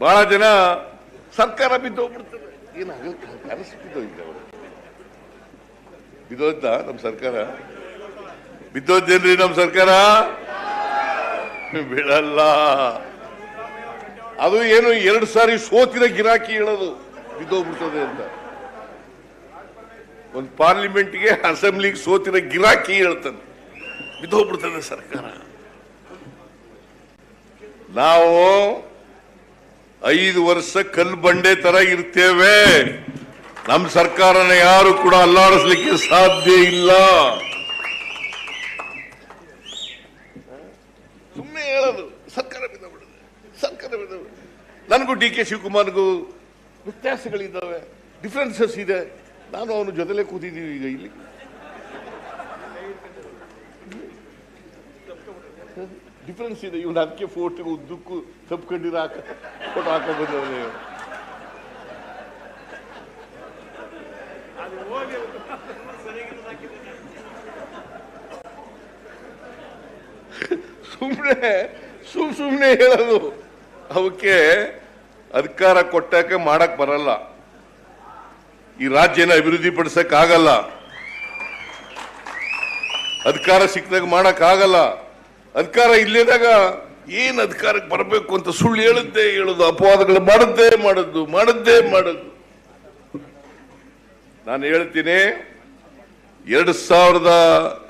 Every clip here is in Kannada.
ಬಹಳ ಜನ ಸರ್ಕಾರ ಬಿದ್ದೋಗ್ಬಿಡ್ತಾರೆ ಏನು ಕನಸು ನಮ್ಮ ಸರ್ಕಾರ? ಬಿದ್ದೋದೇನ್ರಿ ನಮ್ಮ ಸರ್ಕಾರ? ಬಿಡಲ್ಲ. ಅದು ಏನು ಎರಡು ಸಾರಿ ಸೋತಿನ ಗಿರಾಕಿ ಹೇಳೋದು. ಬಿದ್ದೋಗ್ಬಿಡ್ತದೆ ಅಂತ. ಒಂದು ಪಾರ್ಲಿಮೆಂಟ್ಗೆ ಅಸೆಂಬ್ಲಿಗೆ ಸೋತಿನ ಗಿರಾಕಿ ಹೇಳ್ತಾನೆ ಬಿದ್ದೋಗ್ಬಿಡ್ತದೆ ಸರ್ಕಾರ. ನಾವು ಐದು ವರ್ಷ ಕಲ್ಲು ಬಂಡೆ ತರ ಇರ್ತೇವೆ. ನಮ್ಮ ಸರ್ಕಾರನ ಯಾರು ಕೂಡ ಅಲ್ಲಾಡಿಸ್ಲಿಕ್ಕೆ ಸಾಧ್ಯ ಇಲ್ಲ. ಸುಮ್ಮನೆ ಹೇಳೋದು, ಸರ್ಕಾರ ಸರ್ಕಾರ ನನಗೂ ಡಿ ಕೆ ಶಿವಕುಮಾರ್ಗೂ ವ್ಯತ್ಯಾಸಗಳಿದ್ದಾವೆ ಡಿಫ್ರೆನ್ಸಸ್ ಇದೆ. ನಾನು ಅವನ ಜೊತೆಲೆ ಕೂತಿದ್ದೀವಿ ಈಗ ಇಲ್ಲಿ. ಡಿಫ್ರೆನ್ಸ್ ಇದೆ, ಇವನು ಅದಕ್ಕೆ ಫೋಟೋ ಉದ್ದಕ್ಕೂ ತಪ್ಕೊಂಡಿರೋ ಹಾಕ ಫೋಟೋ ಹಾಕ ಬಂದವನೇ ಸುಮ್ಮನೆ ಸುಮ್ ಸುಮ್ಮನೆ ಹೇಳೋದು. ಅವಕ್ಕೆ ಅಧಿಕಾರ ಕೊಟ್ಟಾಕ ಮಾಡಕ್ ಬರಲ್ಲ. ಈ ರಾಜ್ಯನ ಅಭಿವೃದ್ಧಿ ಪಡಿಸಕ್ ಆಗಲ್ಲ. ಅಧಿಕಾರ ಸಿಕ್ಕದಾಗ ಮಾಡಕ್ ಆಗಲ್ಲ. ಅಧಿಕಾರ ಇಲ್ಲದಾಗ ಏನ್ ಅಧಿಕಾರಕ್ಕೆ ಬರಬೇಕು ಅಂತ ಸುಳ್ಳು ಹೇಳುತ್ತೆ ಹೇಳುದು, ಅಪವಾದಗಳು ಮಾಡದ್ದೇ ಮಾಡದ್ದು ಮಾಡದ್ದೇ ಮಾಡದ್ದು ನಾನು ಹೇಳ್ತೀನಿ, ಎರಡು ಸಾವಿರದ,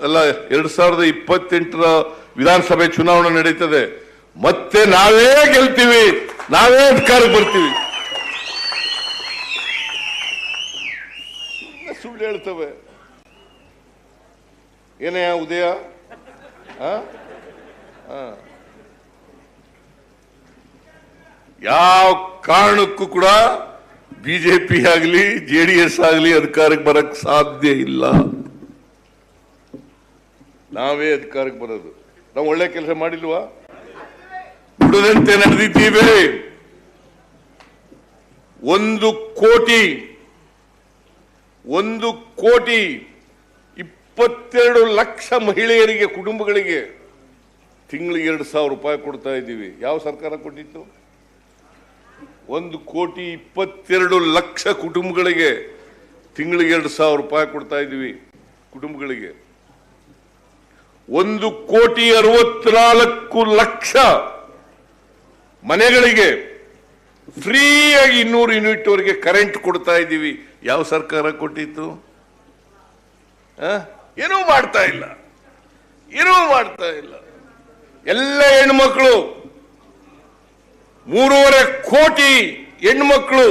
ಅಲ್ಲ, ಎರಡು ಸಾವಿರದ ಇಪ್ಪತ್ತೆಂಟರ ವಿಧಾನಸಭೆ ಚುನಾವಣೆ ನಡೀತದೆ. ಮತ್ತೆ ನಾವೇ ಗೆಲ್ತೀವಿ, ನಾವೇ ಅಧಿಕಾರಕ್ಕೆ ಬರ್ತೀವಿ. ಸುಳ್ಳು ಹೇಳ್ತವೆ. ಏನೇ ಉದಯ. ಯಾವ ಕಾರಣಕ್ಕೂ ಕೂಡ ಬಿಜೆಪಿ ಆಗಲಿ, ಜೆ ಡಿ ಎಸ್ ಆಗಲಿ ಅಧಿಕಾರಕ್ಕೆ ಬರಕ್ ಸಾಧ್ಯ ಇಲ್ಲ. ನಾವೇ ಅಧಿಕಾರಕ್ಕೆ ಬರೋದು. ನಾವು ಒಳ್ಳೆ ಕೆಲಸ ಮಾಡಿಲ್ವಾ? ದುಡದಂತೆ ನಡೆದಿದ್ದೀವಿ. ಒಂದು ಕೋಟಿ ಒಂದು ಕೋಟಿ ಇಪ್ಪತ್ತೆರಡು ಲಕ್ಷ ಮಹಿಳೆಯರಿಗೆ, ಕುಟುಂಬಗಳಿಗೆ ತಿಂಗಳಿಗೆ ಎರಡು ಸಾವಿರ ರೂಪಾಯಿ ಕೊಡ್ತಾ ಇದ್ದೀವಿ. ಯಾವ ಸರ್ಕಾರ ಕೊಟ್ಟಿತ್ತು? ಒಂದು ಕೋಟಿ ಇಪ್ಪತ್ತೆರಡು ಲಕ್ಷ ಕುಟುಂಬಗಳಿಗೆ ತಿಂಗಳಿಗೆ ಎರಡು ಸಾವಿರ ರೂಪಾಯಿ ಕೊಡ್ತಾ ಇದ್ದೀವಿ ಕುಟುಂಬಗಳಿಗೆ. ಒಂದು ಕೋಟಿ ಅರವತ್ನಾಲ್ಕು ಲಕ್ಷ ಮನೆಗಳಿಗೆ ಫ್ರೀಯಾಗಿ ಇನ್ನೂರು ಯೂನಿಟ್ ವರೆಗೆ ಕರೆಂಟ್ ಕೊಡ್ತಾ ಇದ್ದೀವಿ. ಯಾವ ಸರ್ಕಾರ ಕೊಟ್ಟಿತ್ತು? ಏನೂ ಮಾಡ್ತಾ ಇಲ್ಲ. ಏನೂ ಮಾಡ್ತಾ ಇಲ್ಲ. ಎಲ್ಲ ಹೆಣ್ಮಕ್ಳು, ಮೂರುವರೆ ಕೋಟಿ ಹೆಣ್ಮಕ್ಳು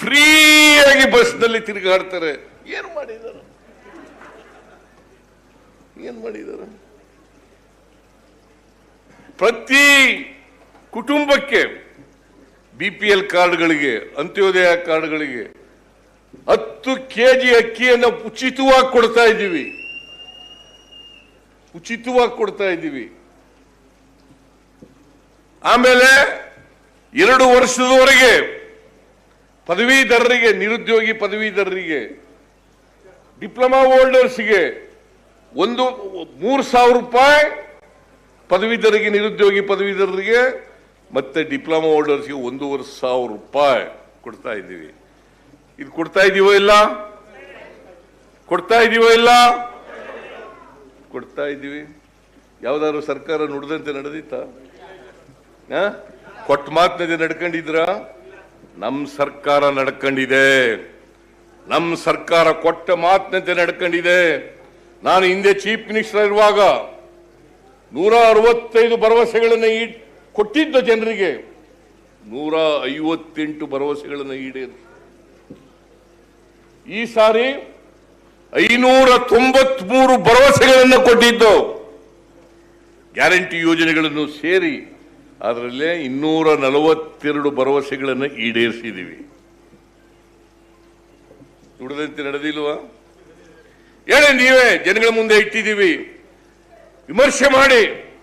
ಫ್ರೀಯಾಗಿ ಬಸ್ನಲ್ಲಿ ತಿರುಗಾಡ್ತಾರೆ. ಏನು ಮಾಡಿದಾರ? ಏನ್ ಮಾಡಿದಾರ? ಪ್ರತಿ ಕುಟುಂಬಕ್ಕೆ ಬಿ ಪಿ ಎಲ್ ಕಾರ್ಡ್ಗಳಿಗೆ, ಅಂತ್ಯೋದಯ ಕಾರ್ಡ್ಗಳಿಗೆ ಹತ್ತು ಕೆ ಜಿ ಅಕ್ಕಿಯನ್ನು ಉಚಿತವಾಗಿ ಕೊಡ್ತಾ ಇದ್ದೀವಿ. ಉಚಿತವಾಗಿ ಕೊಡ್ತಾ ಇದ್ದೀವಿ. ಆಮೇಲೆ ಎರಡು ವರ್ಷದವರೆಗೆ ಪದವೀಧರರಿಗೆ, ನಿರುದ್ಯೋಗಿ ಪದವೀಧರರಿಗೆ, ಡಿಪ್ಲೊಮಾ ಹೋಲ್ಡರ್ಸ್ಗೆ ಒಂದು, ಮೂರು ಸಾವಿರ ರೂಪಾಯಿ ಪದವೀಧರಿಗೆ ನಿರುದ್ಯೋಗಿ ಪದವೀಧರರಿಗೆ ಮತ್ತೆ ಡಿಪ್ಲೊಮಾ ಹೋಲ್ಡರ್ಸ್ಗೆ ಒಂದೂವರೆ ಸಾವಿರ ರೂಪಾಯಿ ಕೊಡ್ತಾ ಇದ್ದೀವಿ. ಇದು ಕೊಡ್ತಾ ಇದೀವೋ ಇಲ್ಲ? ಕೊಡ್ತಾ ಇದೀವೋ ಇಲ್ಲ? ಕೊಡ್ತಾ ಇದ್ದೀವಿ ಯಾವ್ದಾದ್ರು ಸರ್ಕಾರ ನುಡಿದಂತೆ ನಡೆದಿತ್ತ? ಕೊಟ್ಟ ಮಾತಿನಲ್ಲಿ ನಡ್ಕೊಂಡಿದ್ರ? ನಮ್ಮ ಸರ್ಕಾರ ನಡ್ಕೊಂಡಿದೆ. ನಮ್ಮ ಸರ್ಕಾರ ಕೊಟ್ಟ ಮಾತಿನಂತೆ ನಡ್ಕೊಂಡಿದೆ. ನಾನು ಹಿಂದೆ ಚೀಫ್ ಮಿನಿಸ್ಟರ್ ಇರುವಾಗ ನೂರ ಅರವತ್ತೈದು ಭರವಸೆಗಳನ್ನು ಈ ಕೊಟ್ಟಿದ್ದ ಜನರಿಗೆ ನೂರ ಐವತ್ತೆಂಟು ಭರವಸೆಗಳನ್ನು ಈಡೇರಿ ಈ ಸಾರಿ ಐನೂರ ತೊಂಬತ್ಮೂರು ಭರವಸೆಗಳನ್ನು ಕೊಟ್ಟಿದ್ದು. ಗ್ಯಾರಂಟಿ ಯೋಜನೆಗಳನ್ನು ಸೇರಿ ಅದರಲ್ಲೇ ಇನ್ನೂರ ನಲವತ್ತೆರಡು ಭರವಸೆಗಳನ್ನು ಈಡೇರಿಸಿದ್ದೀವಿ ದುಡಿದಂತೆ ನಡೆದಿಲ್ವಾ? ಹೇಳಿ ನೀವೇ, ಜನಗಳ ಮುಂದೆ ಇಟ್ಟಿದ್ದೀವಿ. ವಿಮರ್ಶೆ ಮಾಡಿ.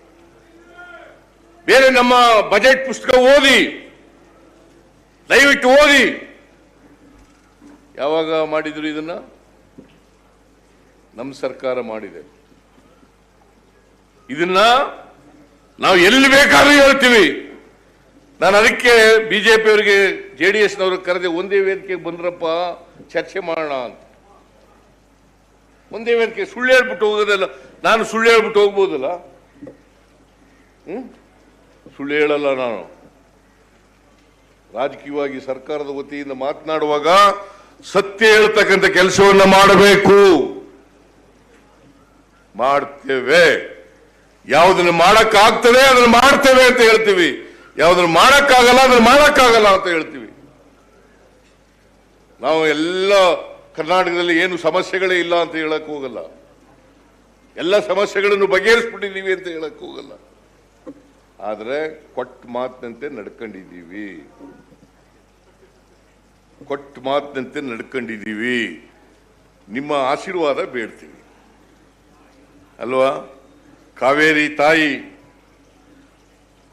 ಬೇರೆ ನಮ್ಮ ಬಜೆಟ್ ಪುಸ್ತಕ ಓದಿ. ದಯವಿಟ್ಟು ಓದಿ. ಯಾವಾಗ ಮಾಡಿದ್ರು ಇದನ್ನ? ನಮ್ಮ ಸರ್ಕಾರ ಮಾಡಿದೆ. ಇದನ್ನ ನಾವು ಎಲ್ಲಿ ಬೇಕಾದ್ರೂ ಹೇಳ್ತೀವಿ. ನಾನು ಅದಕ್ಕೆ ಬಿಜೆಪಿ ಅವರಿಗೆ ಜೆ ಡಿ ಎಸ್ನವರು ಕರೆದೆ, ಒಂದೇ ವೇದಿಕೆಗೆ ಬಂದ್ರಪ್ಪ, ಚರ್ಚೆ ಮಾಡೋಣ ಅಂತ. ಒಂದೇ ವೇದಿಕೆ, ಸುಳ್ಳು ಹೇಳ್ಬಿಟ್ಟು ಹೋಗೋದಲ್ಲ, ನಾನು ಸುಳ್ಳು ಹೇಳ್ಬಿಟ್ಟು ಹೋಗ್ಬೋದಲ್ಲ? ಹ್ಮ್? ಸುಳ್ಳು ಹೇಳಲ್ಲ ನಾನು. ರಾಜಕೀಯವಾಗಿ ಸರ್ಕಾರದ ವತಿಯಿಂದ ಮಾತನಾಡುವಾಗ ಸತ್ಯ ಹೇಳ್ತಕ್ಕಂಥ ಕೆಲಸವನ್ನ ಮಾಡಬೇಕು. ಮಾಡ್ತೇವೆ. ಯಾವುದನ್ನು ಮಾಡಕ್ಕಾಗ್ತದೆ ಅದನ್ನು ಮಾಡ್ತೇವೆ ಅಂತ ಹೇಳ್ತೀವಿ. ಯಾವುದನ್ನು ಮಾಡಕ್ಕಾಗಲ್ಲ ಅದನ್ನು ಮಾಡಕ್ಕಾಗಲ್ಲ ಅಂತ ಹೇಳ್ತೀವಿ. ನಾವು ಎಲ್ಲ ಕರ್ನಾಟಕದಲ್ಲಿ ಏನು ಸಮಸ್ಯೆಗಳೇ ಇಲ್ಲ ಅಂತ ಹೇಳಕ್ ಹೋಗಲ್ಲ. ಎಲ್ಲ ಸಮಸ್ಯೆಗಳನ್ನು ಬಗೆಹರಿಸ್ಬಿಟ್ಟಿದ್ದೀವಿ ಅಂತ ಹೇಳಕ್ ಹೋಗಲ್ಲ. ಆದ್ರೆ ಕೊಟ್ಟ ಮಾತಿನಂತೆ ನಡ್ಕೊಂಡಿದ್ದೀವಿ. ಕೊಟ್ಟ ಮಾತಿನಂತೆ ನಡ್ಕೊಂಡಿದ್ದೀವಿ. ನಿಮ್ಮ ಆಶೀರ್ವಾದ ಬೇಡ್ತೀವಿ. ಅಲ್ವಾ? ಕಾವೇರಿ ತಾಯಿ,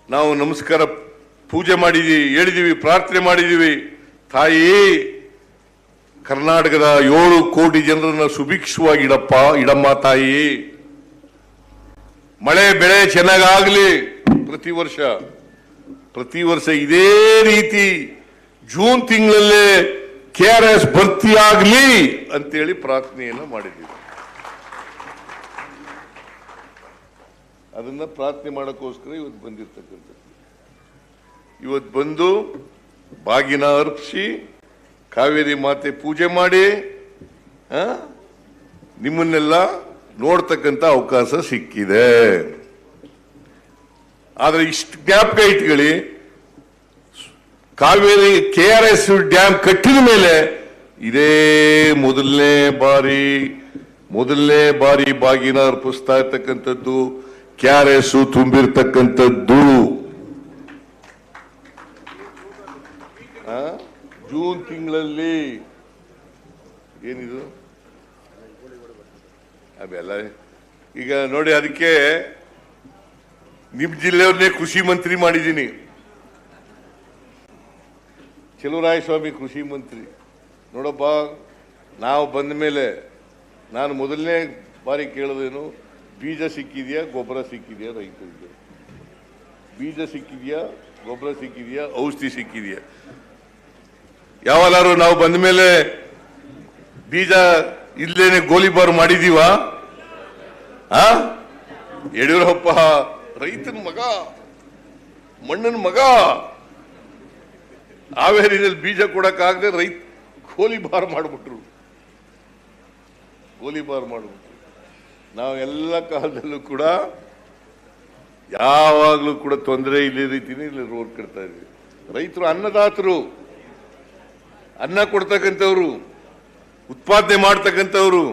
ನಾವು ನಮಸ್ಕಾರ ಪೂಜೆ ಮಾಡಿದೀವಿ, ಹೇಳಿದೀವಿ, ಪ್ರಾರ್ಥನೆ ಮಾಡಿದೀವಿ. ತಾಯಿ, ಕರ್ನಾಟಕದ ಏಳು ಕೋಟಿ ಜನರನ್ನು ಸುಭಿಕ್ಷವಾಗಿ ಇಡಪ್ಪ, ಇಡಮ್ಮ ತಾಯಿ. ಮಳೆ, ಬೆಳೆ ಚೆನ್ನಾಗಾಗ್ಲಿ ಪ್ರತಿ ವರ್ಷ. ಪ್ರತಿ ವರ್ಷ ಇದೇ ರೀತಿ ಜೂನ್ ತಿಂಗಳಲ್ಲೇ ಕೆ ಆರ್ ಎಸ್ ಭರ್ತಿ ಆಗ್ಲಿ ಅಂತೇಳಿ ಪ್ರಾರ್ಥನೆಯನ್ನು ಮಾಡಿದ್ದೀವಿ. ಅದನ್ನ ಪ್ರಾರ್ಥನೆ ಮಾಡೋಕ್ಕೋಸ್ಕರ ಇವತ್ತು ಬಂದಿರ್ತಕ್ಕಂಥದ್ದು. ಇವತ್ತು ಬಂದು ಬಾಗಿನ ಅರ್ಪಿಸಿ, ಕಾವೇರಿ ಮಾತೆ ಪೂಜೆ ಮಾಡಿ ನಿಮ್ಮನ್ನೆಲ್ಲ ನೋಡ್ತಕ್ಕಂಥ ಅವಕಾಶ ಸಿಕ್ಕಿದೆ. ಆದರೆ ಇಷ್ಟು ಜ್ಞಾಪಕ ಇಟ್ಕೊಳ್ಳಿ, Kaveri K R S dam ಕಟ್ಟಿದ ಮೇಲೆ ಇದೇ ಮೊದಲನೇ ಬಾರಿ ಮೊದಲನೇ ಬಾರಿ ಬಾಗಿನ ಅರ್ಪಿಸ್ತಾ ಇರ್ತಕ್ಕಂಥದ್ದು ಕೆ ಆರ್ ಎಸ್ ತುಂಬಿರ್ತಕ್ಕಂಥದ್ದು? ಜೂನ್ ತಿಂಗಳಲ್ಲಿ ಏನಿದು? ಅವೆಲ್ಲ ಈಗ ನೋಡಿ ಅದಕ್ಕೆ ನಿಮ್ ಜಿಲ್ಲೆಯವ್ರನ್ನೇ ಕೃಷಿ ಮಂತ್ರಿ ಮಾಡಿದ್ದೀನಿ. ಸ್ವಾಮಿ ಕೃಷಿ ಮಂತ್ರಿ. ನೋಡಪ್ಪ, ನಾವು ಬಂದ ಮೇಲೆ ನಾನು ಮೊದಲನೇ ಬಾರಿ ಕೇಳೋದೇನು ಬೀಜ ಸಿಕ್ಕಿದೆಯಾ, ಗೊಬ್ಬರ ಸಿಕ್ಕಿದೆಯಾ ರೈತರಿಗೆ? ಬೀಜ ಸಿಕ್ಕಿದೆಯಾ, ಗೊಬ್ಬರ ಸಿಕ್ಕಿದೆಯಾ, ಔಷಧಿ ಸಿಕ್ಕಿದೆಯಾ? ಯಾವಾಗಾರು ನಾವು ಬಂದ ಮೇಲೆ ಬೀಜ ಇಲ್ಲೇನೆ ಗೋಲಿಬಾರ್ ಮಾಡಿದೀವ? ಆ? ಯಡಿಯೂರಪ್ಪ, ರೈತನ ಮಗ, ಮಣ್ಣನ ಮಗ. ಹಾವೇರಿನಲ್ಲಿ ಬೀಜ ಕೊಡಕ್ಕಾಗದೆ ರೈತ ಗೋಲಿಬಾರ್ ಮಾಡಿಬಿಟ್ರು. ಗೋಲಿಬಾರ್ ಮಾಡಿಬಿಟ್ರು. ನಾವು ಎಲ್ಲ ಕಾಲದಲ್ಲೂ ಕೂಡ ಯಾವಾಗಲೂ ಕೂಡ ತೊಂದರೆ ಇಲ್ಲೇ ರೀತಿನೇ ಇಲ್ಲಿ ರೋಡ್ ಕಟ್ತಾ ಇದ್ವಿ. ರೈತರು ಅನ್ನದಾತರು. ಅನ್ನ ಕೊಡ್ತಕ್ಕಂಥವ್ರು, ಉತ್ಪಾದನೆ ಮಾಡ್ತಕ್ಕಂಥವ್ರು.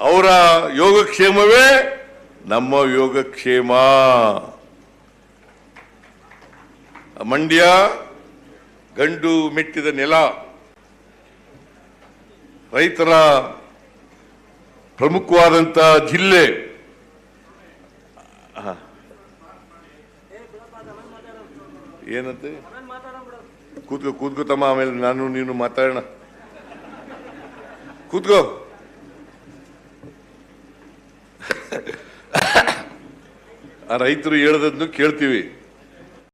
ಅವರ ಯೋಗಕ್ಷೇಮವೇ ನಮ್ಮ ಯೋಗಕ್ಷೇಮ. ಮಂಡ್ಯ ಗಂಡು ಮೆಟ್ಟಿದ ನೆಲ, ರೈತರ ಪ್ರಮುಖವಾದಂತ ಜಿಲ್ಲೆ. ಏನಂತೆ? ಕೂತ್ಕೋ ತಮ್ಮ ಆಮೇಲೆ ನಾನು ನೀನು ಮಾತಾಡೋಣ. ಕೂತ್ಕೋ. ಆ ರೈತರು ಹೇಳದನ್ನು ಕೇಳ್ತೀವಿ.